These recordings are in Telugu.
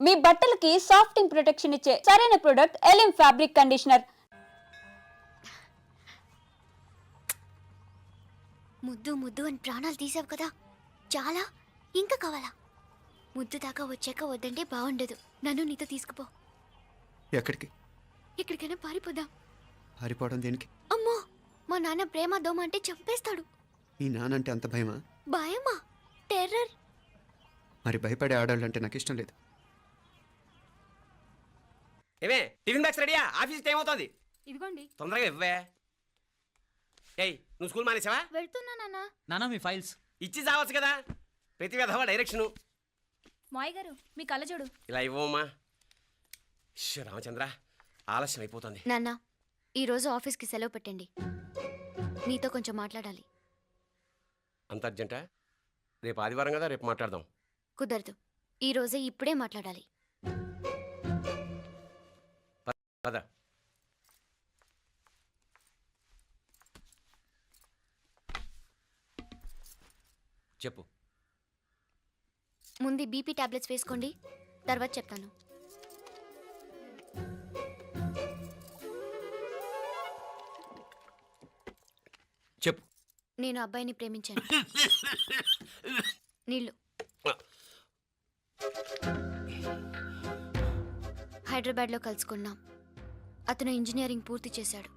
మీ బట్టలకి సాఫ్టింగ్ ప్రొటెక్షన్ ఇచ్చే సరైన ప్రొడక్ట్ ఎలిమ్ ఫ్యాబ్రిక్ కండిషనర్ ముద్దు ముద్దు అని ప్రాణాలు తీసావు కదా. చాలా? ఇంకా కావాలా? ముద్దు దాకా వచ్చాక వద్దంటే బాగుండదు. నన్ను నీతో తీసుకుపో. ఎక్కడికి? ఎక్కడికైనా పారిపోదాం. పారిపోవడం దేనికి? అమ్మో! మా నాన్న ప్రేమ దోమ అంటే చంపేస్తాడు. ఈ నానంటే అంత భయమా? భయమా? టెర్రర్ మరి భయపడే ఆడాలంటే నాకు ఇష్టం లేదు. ఏమే టిఫిన్ బ్యాగ్స్ రెడీయా? ఆఫీస్ టైం అవుతుంది. ఇదిగోండి. తొందరగా ఇవ్వే. ఏయ్ నువ్వు స్కూల్ మానేసావా? వెళ్తున్నా నాన్న. నానా మీ ఫైల్స్. ఇచ్చి చావచ్చు కదా. ప్రతి విధవా డైరెక్షను. మాయ్ గారు మీ కళ్ళజోడు ఇలా ఇవ్వమ్మా. శ్రీ రామచంద్ర ఆలస్యం అయిపోతుంది. నాన్న ఈరోజు ఆఫీస్కి సెలవు పెట్టండి. నీతో కొంచెం మాట్లాడాలి. అంత అర్జెంటా? రేపు ఆదివారం కదా రేపు మాట్లాడదాం. కుదరదు. ఈ రోజే ఇప్పుడే మాట్లాడాలి. పద. చెప్పు. ముందు బీపీ టాబ్లెట్స్ వేసుకోండి తర్వాత చెప్తాను. చెప్పు. నేను అబ్బాయిని ప్రేమించాను. నీళ్ళు. హైదరాబాద్లో కలుసుకున్నాం. అతను ఇంజనీరింగ్ పూర్తి చేశాడు.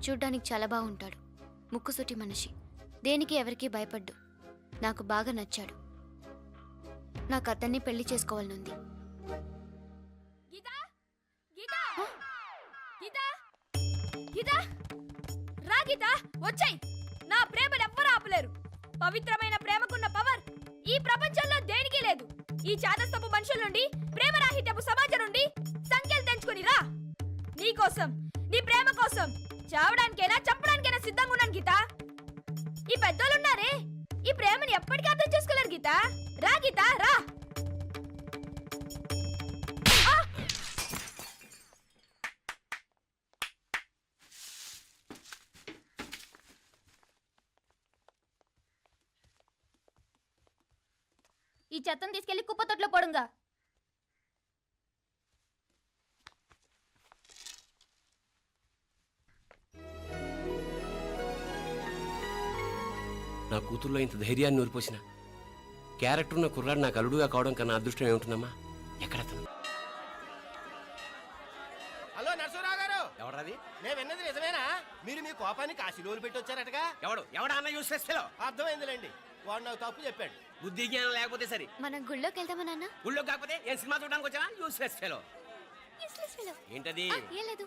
చూడ్డానికి చాలా బాగుంటాడు. ముక్కుసూటి మనిషి. దేనికి ఎవరికీ భయపడ్డు. నాకు బాగా నచ్చాడు. నాకు అతన్ని పెళ్ళి చేసుకోవాలనుంది. రా వచ్చాయి! నా ప్రేమను ఎవ్వరూ ఆపలేరు. పవిత్రమైన ప్రేమకున్న పవర్ ఈ ప్రపంచంలో దేనికి లేదు. ఈ చాదస్తపు మనుషుల నుండి ప్రేమరాహిత్యపు సమాజం నుండి సంఖ్యలు తెంచుకుని రా. నీ కోసం నీ ప్రేమ కోసం చావడానికైనా చంపడానికైనా సిద్ధంగా ఉన్నాను గీత. ఈ పెద్దోళ్ళున్నారే ఈ ప్రేమని ఎప్పటికీ అర్థం చేసుకోలేరు గీత. రా గీత రా. ఈ చెత్తను తీసుకెళ్ళి కుప్పతొట్లో పొడుంగా. కూతుర్లో ఇంత ధైర్యాన్ని నూరిపోసిన. క్యారెక్టర్ ఉన్న కుర్రాడు నాకు అల్లుడుగా కావడం కన్నా అదృష్టం ఏముంటుందమ్మా? ఎక్కడతను హలో నరసరావు గారు! ఎవడది నేను విన్నది నిజమేనా? మీరు మీ కోపాన్ని కాశీలోలు పెట్టి వచ్చారటగా? ఎవడు? ఎవడా అన్న యూస్ ఫెలో అర్థమైందిలేండి. వాడు నాకు తప్పు చెప్పాడు. బుద్ధి జ్ఞానం లేకపోతే సరే. మనం గుళ్ళోకి వెళ్దామా నాన్న? ఊళ్ళో కాకపోతే ఏం సినిమా చూడడానికి వచ్చావా? Use fellow. ఏంటది? ఆ, ఏం లేదు.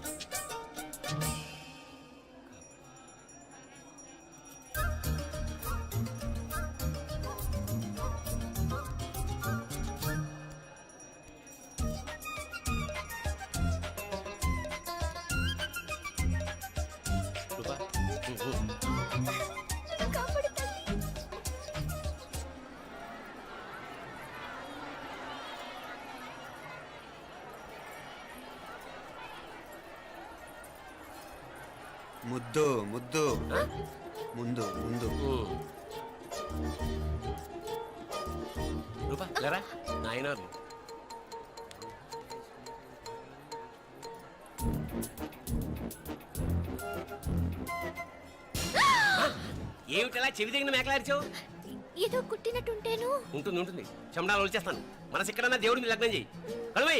ముద్దు ముందు ముందు. రూపా లేరా? ఏమిటలా చెవి దగ్గర మేకలారిచావు ఏదో కుట్టినట్టుంటేను. ఉంటుంది ఉంటుంది. చెమడాలు వచ్చేస్తాను మనసు ఎక్కడన్నా దేవుడి మీద లగ్నం చేయి కలవై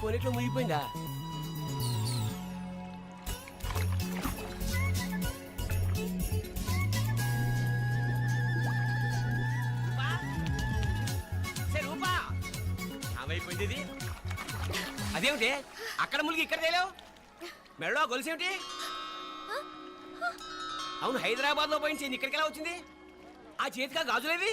కొనిట్లో మునిగిపోయిందా ఇది? అదేమిటి? అక్కడ మునిగి ఇక్కడ తేలేవు? మెడలో గొలుసేమిటి? అవును హైదరాబాద్లో పోయించింది ఇక్కడికి ఎలా వచ్చింది? ఆ చేతిగా గాజులేవి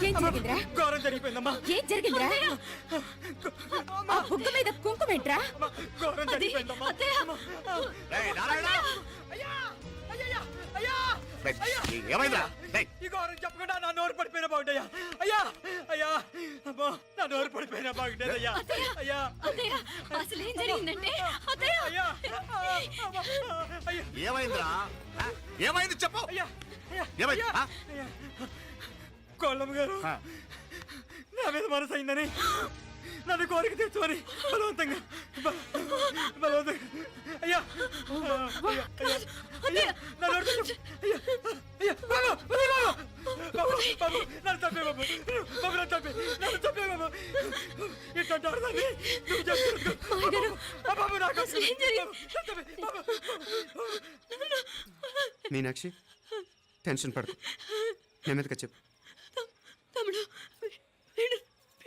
ఏం జరిగిందిరా? ఘోరం జరిగిపోయిందమ్మా. ఏం జరిగిందిరా? ఆ బుగ్గ మీద కుంకుమేంట్రా ఘోరం జరిగిపోయిందమ్మా. రేయ్, ఈ ఘోరం చెప్పకుండా నా నోరు పడిపోయినా బాగుంటాయా అయ్యా అయ్యా అమ్మో నా నోరు పడిపోయినా బాగుండేది అయ్యా అయ్యా. అత్తయ్య అసలు ఏం జరిగిందంటే అత్తయ్య. అయ్యా. ఏమైందిరా? ఏమైంది చెప్పు. అయ్యా ఏమైంది? కోళ్ళమ్మ గారు. నా మీద మనసు అయిందని. నన్ను కోరిక తెచ్చుకొని బలవంతంగా బల- బలవంతంగా. అయ్యా! అయ్యా, నన్ను. అయ్యా, అయ్యా, బాబు, బాబు. బాబు, బాబు, నన్ను చంపే బాబు. బాబు, నన్ను చంపే, నన్ను చంపే బాబు. ఇట్లాంటి ఆడదాన్ని నువ్వు చేసుకోవద్దు. ఆ బాబు, నాకు అసలు ఏం జరిగింది? నన్ను చంపే, బాబు. మీనాక్షి టెన్షన్ పడకు. నెమ్మదిగా చెప్పు. తమ్ముడు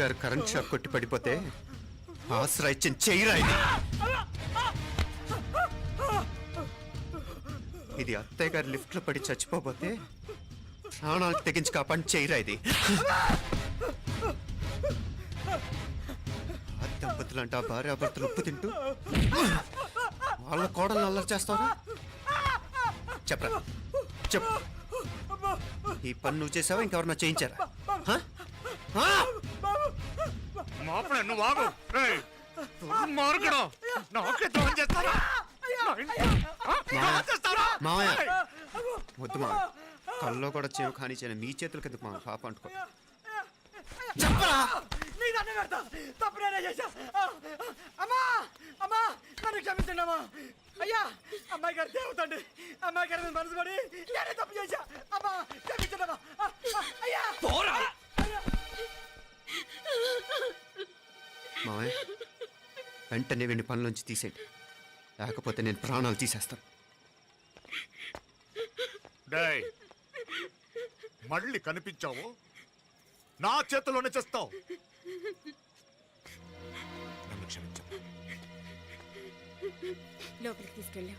గారు కరెంట్ షాక్ కొట్టి పడిపోతే ఆశ్రయించిన ఇచ్చిన చెయ్యిరా ఇది. ఇది అత్తయ్య గారు లిఫ్ట్లో పడి చచ్చిపోతే ప్రాణాలకు తెగించి కాపాడి చెయ్యిరా ఇది. ఆ దంపతులు అంటే ఆ భార్యాభర్తలు ఉప్పు తింటూ వాళ్ళ కోడలు అల్లరి చేస్తారా? చెప్పరా. చెప్పు. ఈ పని నువ్వు చేసావా? ఇంకెవరన్నా చేయించారా? హ? మాపడే నువ్వు ఆగు. నాకే ద్రోహం చేస్తారా? మావయ్య రేయ్, వద్దు మా కల్లో కూడా చేవు కానిచ్చాను మీ చేతులకి ఎందుకు మా పాప అంటుకో. దండం పెడతా తప్పు నేనే చేశా. ఆ, ఆ, అమ్మా అమ్మా నన్ను క్షమించండి అమ్మా అయ్యా అమ్మాయి గారు దేవతండి. అమ్మాయి గారి మీద మనసు పడి నేనే తప్పు చేశా. అమ్మా క్షమించండి అమ్మా ఆ, ఆ, అయ్యా. పోరా. మావయ్య వెంటనే వీడిని పనిలోంచి తీసేయండి. లేకపోతే నేను ప్రాణాలు తీసేస్తాను. డేయ్, మళ్ళీ కనిపించావు? నా చేతిలోనే చేస్తావు. నన్ను క్షమించు. లోపలికి తీసుకెళ్ళాం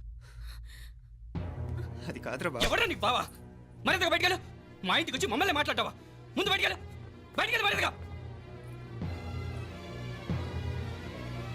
అది కాదురా బాబు ఎవరా నీకు బావా? మరింతగా బయటకెళ్ళు. మా ఇంటికి వచ్చి మమ్మల్ని మాట్లాడతావా? ముందు బయటకెళ్ళు. బయటకెళ్ళు మరింతగా